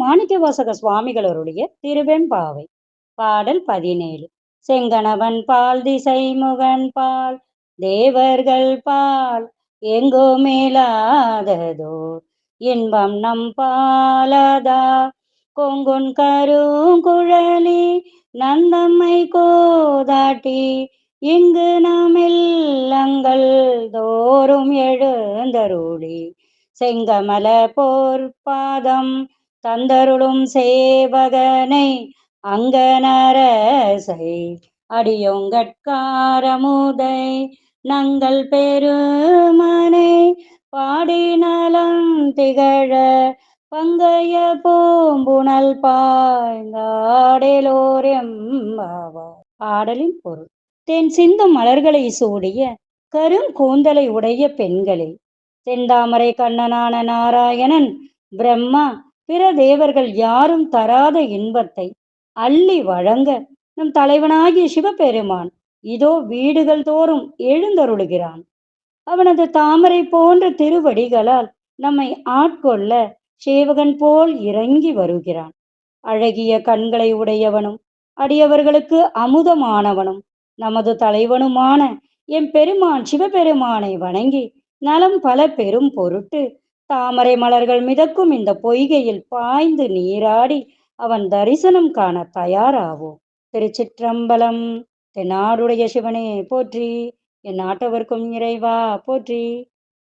மாணிக்கவாசக சுவாமிகளருடைய திருவெம்பாவை. பாடல் பதினேழு. செங்கணவன் பால் திசை முகன் பால் தேவர்கள் பால் எங்கோ மேலாததோ இன்பம் நம் பாலதா கொங்குன் கருங்குழலி நந்தம்மை கோதாட்டி இங்கு நாம் நமில்லங்கள் தோறும் எழுந்தருளி செங்கமல போர்பாதம் தந்தருளும் சேவகனை அங்கனரசை அடியோங்கட்காரமுதை நங்கள் பெருமனை பாடினலம் திகழ பங்கைய பூம்புணல் பாய்ந்தாடலோரெம்பாவா பாடலின் பொருள். தென் சிந்தும் மலர்களை சூடிய கருங்கூந்தலை உடைய பெண்களே. செந்தாமரை கண்ணனான நாராயணன் பிரம்மா பிற தேவர்கள் யாரும் தராத இன்பத்தை அள்ளி வழங்க நம் தலைவனாகிய சிவபெருமான் இதோ வீடுகள் தோறும் எழுந்தருளுகிறான். அவனது தாமரை போன்ற திருவடிகளால் நம்மை ஆட்கொள்ள சேவகன் போல் இறங்கி வருகிறான். அழகிய கண்களை உடையவனும் அடியவர்களுக்கு அமுதமானவனும் நமது தலைவனுமான எம் பெருமான் சிவபெருமானை வணங்கி நலம் பல பெரும் பொருட்டு தாமரை மலர்கள் மிதக்கும் இந்த பொய்கையில் பாய்ந்து நீராடி அவன் தரிசனம் காண தயாராவோ? திருச்சிற்றம்பலம் தென்னாடுடைய சிவனே போற்றி. என் நாட்டவர்க்கும் இறைவா போற்றி.